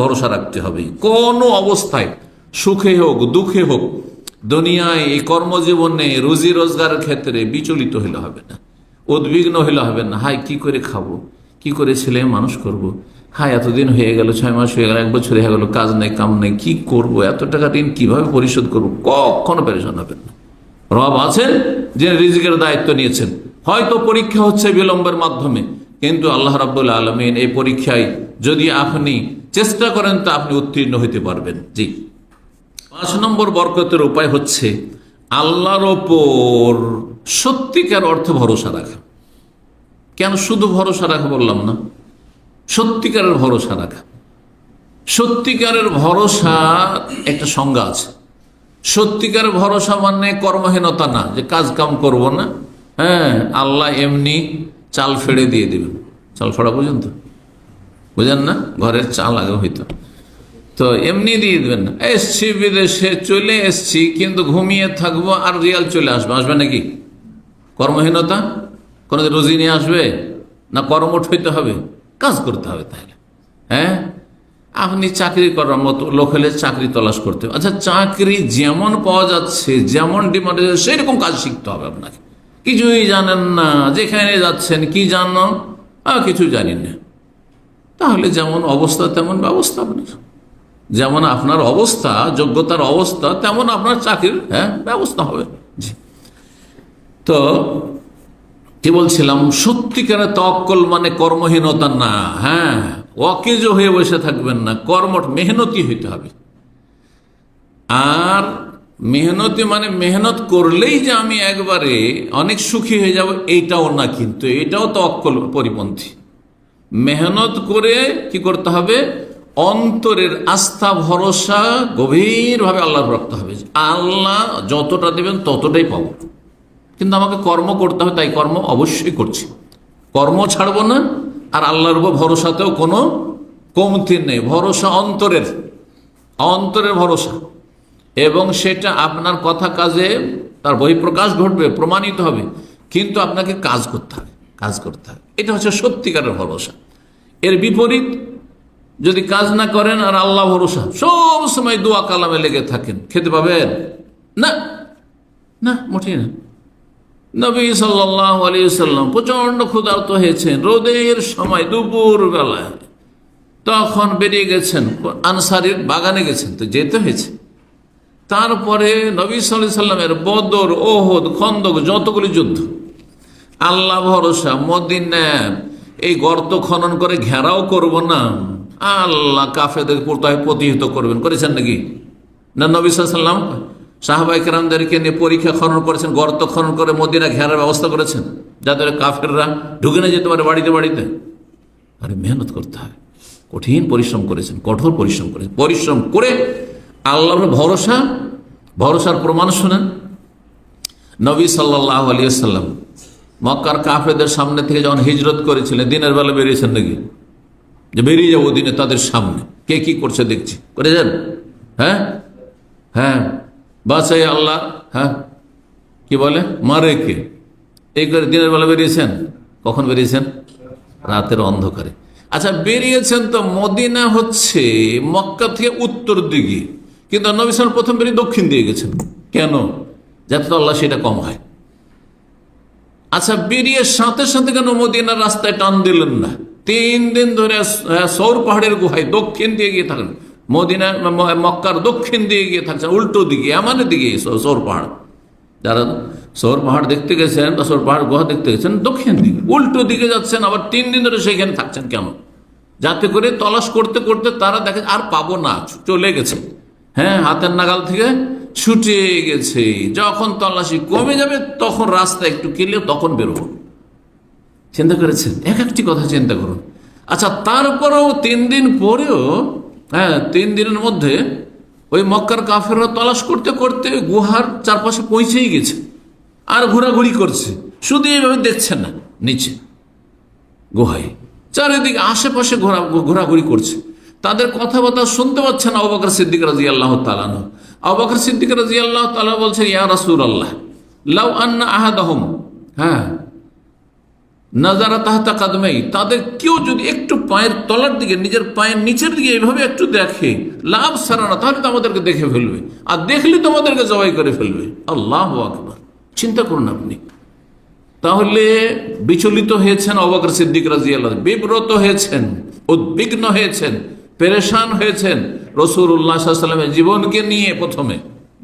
ভরসা রাখতে হবে। কোনো অবস্থায় সুখে হোক, দুঃখে হোক, দুনিয়ায় এই কর্মজীবনে রুজি রোজগারের ক্ষেত্রে বিচলিত হইলে হবে না। উদ্বিগ্ন হইলে হবে না। হাই কি করে খাব? কি করে ছেলে মানুষ করব। হাই এতদিন হয়ে গেল, ছয় মাস হয়ে গেল, এক বছর হয়ে গেল, কাজ নেই, কাম নেই, কি করব? এত টাকা ঋণ কীভাবে পরিশোধ করব? কখনো পেরেশান হবেন না। রব আছেন যে রিজিকের দায়িত্ব নিয়েছেন। হয়তো পরীক্ষা হচ্ছে বিলম্বের মাধ্যমে, কিন্তু আল্লাহ রাবুল্লাহ আলমিন এই পরীক্ষায় যদি আপনি চেষ্টা করেন তা আপনি উত্তীর্ণ হইতে পারবেন। জি। পাঁচ নম্বর বরকতের উপায় হচ্ছে আল্লাহর ওপর সত্যিকার অর্থে ভরসা রাখা। কেন শুধু ভরসা রাখা বললাম না? সত্যিকারের ভরসা রাখা। সত্যিকারের ভরসা একটা সংজ্ঞা আছে। সত্যিকার ভরসা মানে কর্মহীনতা না, যে কাজ কাম করব না হ্যাঁ আল্লাহ এমনি চাল ফেড়ে দিয়ে দেবেন। চাল ফেড়া পর্যন্ত? বুঝেন না? ঘরের চাল আগে হইতো। তো এমনি দিয়ে দেবেন না। এসছি বিদেশে, চলে এসছি, কিন্তু ঘুমিয়ে থাকব আর রিয়াল চলে আসবে। আসবে নাকি? কর্মহীনতা? কোনো রোজি নিয়ে আসবে? না কর্মঠ হইতে হবে? কাজ করতে হবে তাহলে। হ্যাঁ? আপনি চাকরি করার মতো লোক হলে চাকরি তলাশ করতে হবে। আচ্ছা চাকরি যেমন পাওয়া যাচ্ছে, যেমন ডিমান্ড সেরকম কাজ শিখতে হবে আপনাকে। কিছুই জানেন না, যেখানে যাচ্ছেন কি জানো? কিছু জানি না। তাহলে যেমন অবস্থা, তেমন ব্যবস্থা আপনার। যেমন আপনার অবস্থা, যোগ্যতার অবস্থা, তেমন আপনার চাকরির হ্যাঁ ব্যবস্থা হবে। তো কি বলছিলাম? সত্যিকারের তক্কল মানে কর্মহীনতা না হ্যাঁ। অকেজ হয়ে বসে থাকবেন না কর্মঠ মেহনতি হইতে হবে। আর মেহনতি মানে মেহনত করলেই যে আমি একবারে অনেক সুখী হয়ে যাব, এইটাও না কিন্তু, এটাও তো অক্কল পরিপন্থী। মেহনত করে কি করতে হবে? অন্তরের আস্থা, ভরসা গভীরভাবে আল্লাহর রাখতে হবে। আল্লাহ যতটা দেবেন ততটাই পাবো। কিন্তু আমাকে কর্ম করতে হবে, তাই কর্ম অবশ্যই করছি। কর্ম ছাড়ব না, আর আল্লাহর উপর ভরসাতেও কোনো কমতি নেই। ভরসা অন্তরের অন্তরের ভরসা। এবং সেটা আপনার কথা কাজে তার বহিঃপ্রকাশ ঘটবে, প্রমাণিত হবে। কিন্তু আপনাকে কাজ করতে হবে। কাজ করতে হবে এটা হচ্ছে সত্যিকারের ভরসা। এর বিপরীত, যদি কাজ না করেন আর আল্লাহ ভরসা, সব সময় দোয়া কালামে লেগে থাকেন, খেতে পাবেন? না। না, মোটেই না। নবী সাল্লাহ আলী সাল্লাম প্রচণ্ড ক্ষুধার্ত হয়েছেন, রোদের সময় দুপুর বেলায় তখন বেরিয়ে গেছেন, আনসারির বাগানে গেছেন, তো যেতে হয়েছে। তারপরে নবী সাল্লাহ সাল্লামের বদর, ওহদ, খন্দক, যতগুলি যুদ্ধ। আল্লাহ ভরসা মদিনার এই গর্ত খনন করে ঘেরাও করব না। আল্লাহ কাফেদের প্রতিহিত করবেন। করেছেন নাকি? না, নবী সাল্লাম কেরামদেরকে নিয়ে পরীক্ষা খনন করেছেন, গর্ত খনন করে মদিনা ঘেরার ব্যবস্থা করেছেন। যাদের কাফেররা ঢুকে না যেতে পারে বাড়িতে বাড়িতে। আরে মেহনত করতে হয়। কঠিন পরিশ্রম করেছেন, কঠোর পরিশ্রম করেছেন। পরিশ্রম করে আল্লাহর ভরসা, ভরসার প্রমাণ শোনেন। নবী সাল্লাহ আলিয়াল্লাম মক্কার কাফেদের সামনে থেকে যখন হিজরত করেছিলেন, দিনের বেলা বেরিয়েছেন নাকি? যে বেরিয়ে যাব দিনে তাদের সামনে। কে কি করছে দেখছি। করেছেন? হ্যাঁ? হ্যাঁ। বাসাই আল্লাহ হ্যাঁ? কি বলে? মারে কে? এই করে দিনের বেলা বেরিয়েছেন? কখন বেরিয়েছেন? রাতের অন্ধকারে। আচ্ছা বেরিয়েছেন তো মদিনা হচ্ছে মক্কা থেকে উত্তর দিকে। কিন্তু নবী সাল প্রথম বেরিয়ে দক্ষিণ দিয়ে গেছেন। কেন? যাতে আল্লাহ সেটা কম হয়। আচ্ছা বেরিয়ে সাথে সাথে কেন মদিনার রাস্তায় টান দিলেন না? তিন দিন ধরে সৌর পাহাড়ের গুহায় দক্ষিণ দিয়ে গিয়ে থাকেন মদিনা মক্কার দক্ষিণ দিয়ে গিয়ে থাকছেন, উল্টো দিকে এমনের দিকে সৌর পাহাড়। যারা সৌর পাহাড় দেখতে গেছেন বা সৌর পাহাড় গুহা দেখতে গেছেন, দক্ষিণ দিকে, উল্টো দিকে যাচ্ছেন, আবার তিন দিন ধরে সেখানে থাকছেন কেন? যাতে করে তলাশ করতে করতে তারা দেখে, আর পাবো না, চলে গেছে। হ্যাঁ হাতের নাগাল থেকে ছুটে গেছে। যখন তল্লাশি কমে যাবে, তখন রাস্তা একটু কিনলে তখন বেরোবো। চিন্তা করেছেন? এক একটি কথা চিন্তা করুন। আচ্ছা তারপরেও তিন দিন পরেও হ্যাঁ তিন দিনের মধ্যে ওই মক্কার কাফেররা তলাশ করতে করতে গুহার চারপাশে পৌঁছেই গেছে। আর ঘোরাঘুরি করছে। শুধু এইভাবে দেখছেন না, নিচে, গুহায়। চারিদিকে আশেপাশে ঘোরা ঘোরাঘুরি করছে। তাদের কথাবার্তা শুনতে পাচ্ছে না আবাকর সিদ্দিক রাজি আল্লাহ তালানো আবাকর সিদ্দিক রাজি আল্লাহ তালা বলছেন, ইয়া রাসুল আল্লাহ লাউ আন্না আহাদ হ্যাঁ নাজারা তাহাতা কাদমেই, তাদের কেউ যদি একটু পায়ের তলার দিকে, নিজের পায়ের নিচের দিকে এইভাবে একটু দেখে লাভ সারানা তাহলে তো আমাদেরকে দেখে ফেলবে, আর দেখলে তো আমাদেরকে জবাই করে ফেলবে। আল্লাহ আকবর, চিন্তা করুন আপনি। তাহলে বিচলিত হয়েছেন অবাকর সিদ্দিক রাজি আল্লাহ বিব্রত হয়েছেন, উদ্বিগ্ন হয়েছেন পেরেশান হয়েছেন রসুল্লাহামের জীবনকে নিয়ে প্রথমে।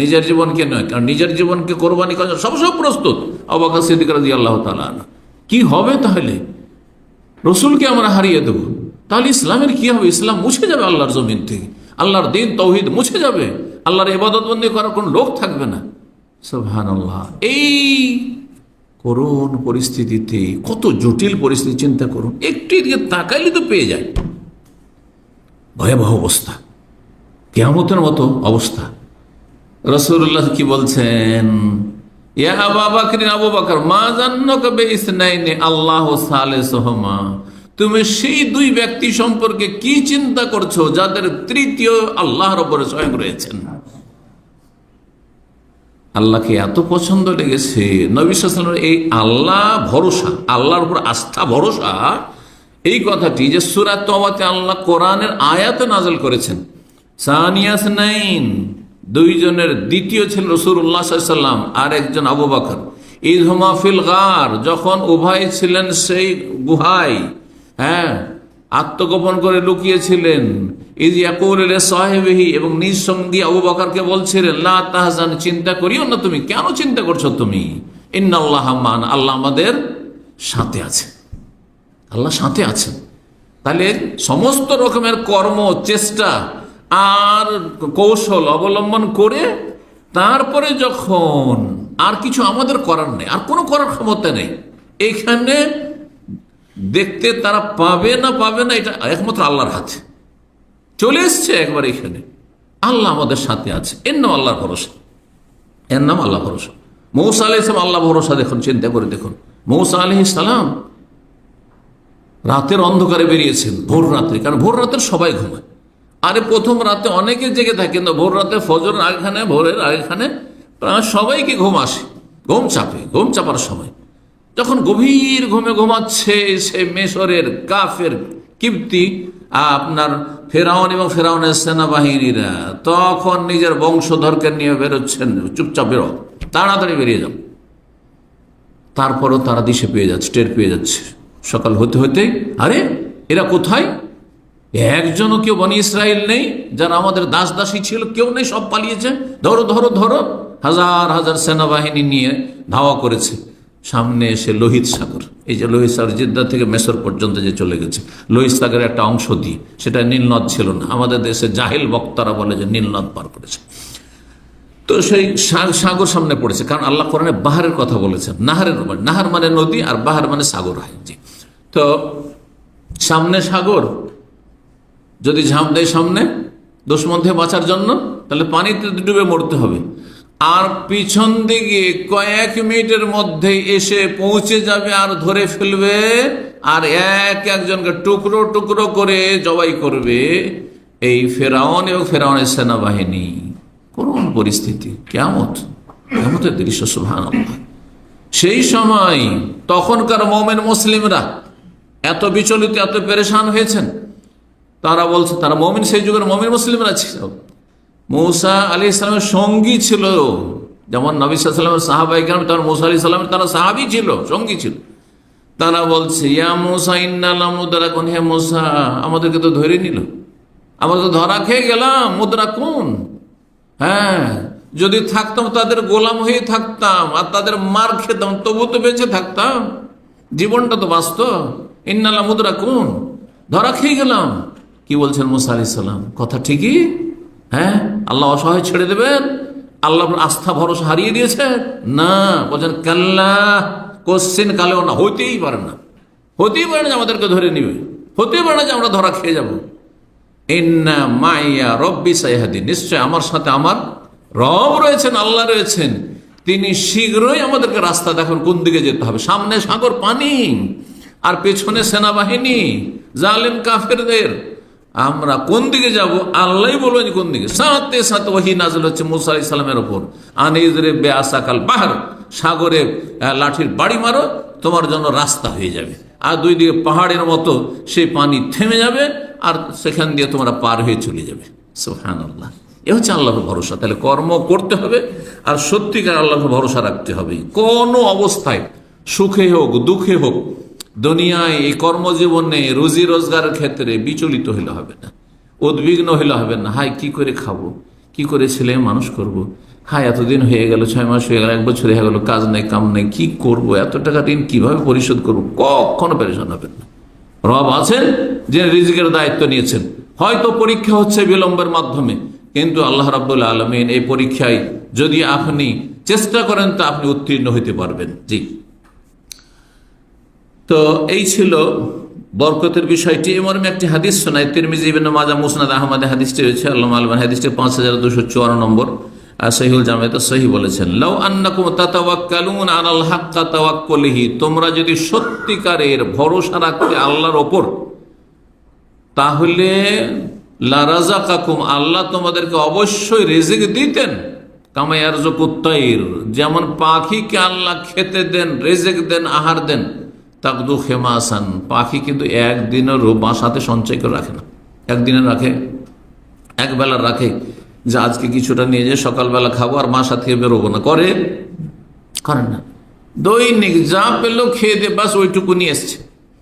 নিজের জীবনকে নয়, কারণ নিজের জীবনকে কোরবানি করা সবসময় প্রস্তুত। অবাকর সিদ্দিক রাজি আল্লাহ তালা কি হবে তাহলে? রসুলকে আমরা হারিয়ে দেব। তাহলে ইসলামের কি হবে? ইসলাম মুছে যাবে আল্লাহর জমিন থেকে। আল্লাহর দিন তৌহিদ মুছে যাবে। আল্লাহর ইবাদতবন্দি করার কোন লোক থাকবে না। এই করুণ পরিস্থিতিতে, কত জটিল পরিস্থিতি, চিন্তা করুন। একটু তাকাইলে তো পেয়ে যায়। ভয়াবহ অবস্থা, কেয়ামতের মতো অবস্থা। রসুল্লাহ কি বলছেন? তুমি সেই দুই ব্যক্তি সম্পর্কে কি চিন্তা করছ যাদের তৃতীয় আল্লাহর ওপরে স্বয়ং রয়েছেন? আল্লাহকে এত পছন্দ লেগেছে নবীলামের এই আল্লাহ ভরসা, আল্লাহর উপর আস্থা ভরসা এই কথাটি যে সুরাত তবাতে আল্লাহ কোরআনের আয়াতে নাজল করেছেন। সানিয়াস নাইন, দুইজনের দ্বিতীয় ছিল রসুল্লাহ সাল্লাম আর একজন আবু বাকর। ঈদ গার, যখন উভয় ছিলেন সেই গুহায় হ্যাঁ আত্মগোপন করে লুকিয়েছিলেন। ইজ ইয়াকুল সাহেবহি, এবং নিজ আবু বকরকে বলছিলেন, লা তাহজান, চিন্তা করিও না তুমি, কেন চিন্তা করছ তুমি? ইন্নাল্লাহ মান, আল্লাহ আমাদের সাথে আছে। আল্লাহ সাথে আছেন। তাহলে সমস্ত রকমের কর্ম, চেষ্টা আর কৌশল অবলম্বন করে তারপরে যখন আর কিছু আমাদের করার নেই, আর কোনো করার ক্ষমতা নেই, এখানে দেখতে তারা পাবে না পাবে না, এটা একমাত্র আল্লাহর হাতে। চলে এসছে একবার এখানে। আল্লাহ আমাদের সাথে আছে। এর নাম আল্লাহর ভরসা। এর নাম আল্লাহ ভরসা। মৌসা আলি ইসলাম আল্লাহ ভরসা দেখুন, চিন্তা করে দেখুন। মৌসা আলি ইসলাম রাতের অন্ধকারে বেরিয়েছেন, ভোর রাত্রে, কারণ ভোর রাতের সবাই ঘুমায়। আরে প্রথম রাতে অনেকে জেগে থাকে, কিন্তু ভোর রাতে ফজর আগেখানে, ভোরের আগেখানে প্রায় সবাইকে ঘুম আসে। ঘুম চাপে, ঘুম চাপার সময়। যখন গভীর ঘুমে ঘুমাচ্ছে সে মেশরের কাফের কিপ্তি, আপনার ফেরাউন এবং ফেরাউনের সেনাবাহিনীরা, তখন নিজের বংশধরকে নিয়ে বেরোচ্ছেন, চুপচাপ বেরো, তাড়াতাড়ি বেরিয়ে যাও। তারপরও তারা দিশে পেয়ে যাচ্ছে, টের পেয়ে যাচ্ছে। সকাল হতে হতে আরে, এরা কোথায়? একজনও কেউ বনি ইসরায়েল নেই, যারা আমাদের দাস দাসী ছিল, কেউ নেই, সব পালিয়েছে। ধরো ধরো ধরো, হাজার হাজার সেনাবাহিনী নিয়ে ধাওয়া করেছে। সামনে এসে লোহিত সাগর, এই যে লোহিত সাগর, জিদ্দা থেকে মেসর পর্যন্ত যে চলে গেছে। লোহিত সাগরের একটা অংশ দিয়ে, সেটা নীলনদ ছিল না। আমাদের দেশে জাহিল বক্তারা বলে যে নীলনদ পার করেছে। তো সেই সাগর সামনে পড়েছে, কারণ আল্লাহ কোরআনে বাহারের কথা বলেছেন। নাহারের নাহার মানে নদী, আর বাহার মানে সাগর হয়। তো সামনে সাগর, যদি ঝাঁপ দেয় সামনে দুশ্মন বাঁচার জন্য, তাহলে পানিতে ডুবে মরতে হবে। আর পিছন দিকে কয়েক মিনিটের মধ্যে এসে পৌঁছে যাবে আর ধরে ফেলবে, আর এক একজনকে টুকরো টুকরো করে জবাই করবে এই ফেরাউন এবং ফেরাউনের সেনাবাহিনী। করুন পরিস্থিতি কেমত কেমতের দৃশ্য সুভান সেই সময় তখনকার মোমেন মুসলিমরা এত বিচলিত, এত পেরেশান হয়েছেন। তারা বলছে, তারা মমিন, সেই যুগের মমিন মুসলিমরা ছিল। মৌসা আলী ইসলামের সঙ্গী ছিল। যেমন নবী সাহাবাই কেন তখন মৌসা আলী ইসলামের তারা সাহাবি ছিল, সঙ্গী ছিল। তারা বলছে, ইয়া মৌসা ইন্নাল্লাহ কোন হে মৌসা, আমাদেরকে তো ধরে নিল। আমরা তো ধরা খেয়ে গেলাম, মুদ্রা কোন? হ্যাঁ যদি থাকতাম, তাদের গোলাম হয়ে থাকতাম, আর তাদের মার খেতাম, তবু তো বেঁচে থাকতাম। জীবনটা তো বাঁচত। ইন্নাল্লাহ মুদ্রা কোন ধরা খেয়ে গেলাম। কি বলছেন মুসা আলি কথা ঠিকই? হ্যাঁ? আল্লাহ অসহায় ছেড়ে দেবেন। আল্লাহ আস্থা, ভরসা হারিয়ে দিয়েছে। না, বলছেন, কাল্লা, কোশ্চিন কালেও না, হইতেই পারে না। হতেই পারে না যে আমাদেরকে ধরে নিবে। হতেই পারে না যে আমরা ধরা খেয়ে যাব। ইন্না মাইয়া রব্বি সাইহাদি। নিশ্চয় আমার সাথে আমার রব রয়েছেন, আল্লাহ রয়েছেন। তিনি শীঘ্রই আমাদেরকে রাস্তা দেখেন, কোন দিকে যেতে হবে। সামনে সাগর, পানি। আর পেছনে সেনাবাহিনী, জালেম কাফেরদের। আমরা কোন দিকে যাব? আল্লাহ বলবেন কোন দিকে। সাথে সাথে ওহি নাজল হচ্ছে মুসা আলি সালামের ওপর। আনিজরে বেআসাকাল বাহার, সাগরে লাঠির বাড়ি মারো, তোমার জন্য রাস্তা হয়ে যাবে। আর দুই দিকে পাহাড়ের মতো সেই পানি থেমে যাবে, আর সেখান দিয়ে তোমরা পার হয়ে চলে যাবে। আল্লাহ এ হচ্ছে আল্লাহর ভরসা। তাহলে কর্ম করতে হবে, আর সত্যিকার আল্লাহর ভরসা রাখতে হবে। কোনো অবস্থায় সুখে হোক, দুঃখে হোক দুনিয়ায় এই কর্মজীবনে রুজি রোজগারের ক্ষেত্রে বিচলিত হইলে হবে না, উদ্বিগ্ন হইলে হবে না। হাই কি করে খাব? কি করে ছেলে মানুষ করব। হাই এতদিন হয়ে গেল, ছয় মাস হয়ে গেল, এক বছর হয়ে গেল, কাজ নেই, কাম নেই, কি করব? এত টাকা ঋণ কীভাবে পরিশোধ করব? কখনো পেরেশান হবেন না। রব আছেন যে রিজিকের দায়িত্ব নিয়েছেন। হয়তো পরীক্ষা হচ্ছে বিলম্বের মাধ্যমে, কিন্তু আল্লাহ রাবুল্লাহ আলমিন এই পরীক্ষায় যদি আপনি চেষ্টা করেন, তো আপনি উত্তীর্ণ হইতে পারবেন। জি। তো এই ছিল বরকতের বিষয়টি। মর্মে একটি হাদিস শোনায় তিরমিজি ইবিন মাজা মুসনাদ আহমদ হাদিসটি রয়েছে। আল্লাহ আলমান হাদিসটি পাঁচ হাজার দুশো চুয়ান্ন নম্বর। সহিউল জামায়াত সহি বলেছেন, লাউ আন্নাকুম তাতাওয়াক্কালুন আলাল হাক্কা তাওয়াক্কুলিহি। তোমরা যদি সত্যিকারের ভরসা রাখতে আল্লাহর ওপর, তাহলে লারাজা কাকুম আল্লাহ তোমাদেরকে অবশ্যই রেজিক দিতেন। কামায়ার জকুত্তাইর যেমন পাখিকে আল্লাহ খেতে দেন, রেজেক দেন, আহার দেন। তাকদু খেমাসান, পাখি কিন্তু একদিনেরও বাসাতে সঞ্চয় করে রাখে না। একদিনে রাখে, একবেলা রাখে যে আজকে কিছুটা নিয়ে যে সকালবেলা খাব আর বাসা থেকে বেরোবো না। করে? করেন না। দৈনিক যা পেল খেয়ে দিয়ে বাস ওইটুকু নিয়ে এসছে।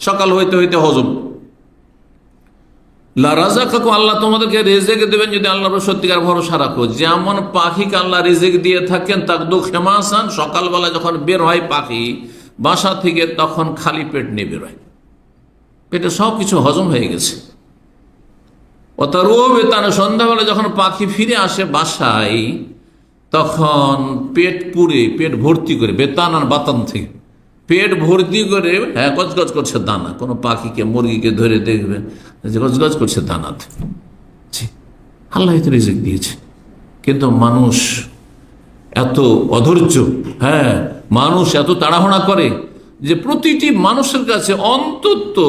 সকাল হইতে হইতে হজম। লারাজা কাকু আল্লাহ তোমাদেরকে রেজেক দেবেন যদি আল্লাহর সত্যিকার ভরসা রাখো। যেমন পাখিকে আল্লাহ রেজেক দিয়ে থাকেন, তাকদু খেমাসান, সকালবেলা যখন বের হয় পাখি বাসা থেকে তখন খালি পেট নিয়ে বেরোয় পেটে সব কিছু হজম হয়ে গেছে। ও তার সন্ধ্যাবেলা যখন পাখি ফিরে আসে বাসায়, তখন পেট পুড়ে, পেট ভর্তি করে, বেতান আর বাতান থেকে। পেট ভর্তি করে হ্যাঁ গজগজ করছে দানা। কোনো পাখিকে, মুরগিকে ধরে দেখবেন যে গজগজ করছে দানাতে আল্লাহ তো রিজিক দিয়েছে। কিন্তু মানুষ এত অধৈর্য হ্যাঁ মানুষ এত তাড়াহুড়া করে যে প্রতিটি মানুষের কাছে অন্তত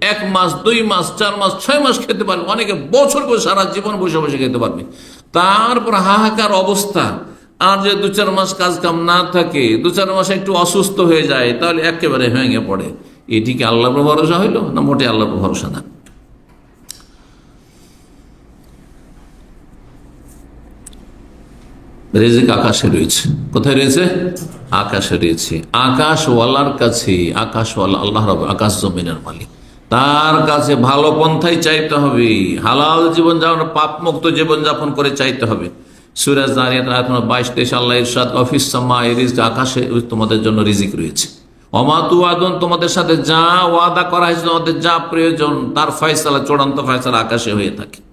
এক মাস, দুই মাস, চার মাস, ছয় মাস খেতে পারবে। অনেকে বছর বছর সারা জীবন বসে বসে খেতে পারবে। তারপর হাহাকার অবস্থা। আর যে দু চার মাস কাজ কাম না থাকে, দু চার মাস একটু অসুস্থ হয়ে যায়, তাহলে একেবারে ভেঙে পড়ে। এটি কি আল্লাহর ভরসা হইল না মোটে আল্লাহর ভরসা না? রেজিক আকাশে রয়েছে। কোথায় রয়েছে? আকাশে রয়েছে। আকাশওয়ালার কাছে আকাশওয়ালা আল্লাহ রব আকাশ জমিনের মালিক। তার কাছে ভালো পন্থাই চাইতে হবে। হালাল জীবন যাপন পাপ মুক্ত জীবন যাপন করে চাইতে হবে। সুরাজ দাঁড়িয়ে বাইশ, তেইশ, আল্লাহ ইরশাদ, অফিস আকাশে তোমাদের জন্য রিজিক রয়েছে। অমাতু আদন তোমাদের সাথে যা ওয়াদা করা হয়েছে, তোমাদের যা প্রয়োজন, তার ফয়সালা, চূড়ান্ত ফয়সালা আকাশে হয়ে থাকে।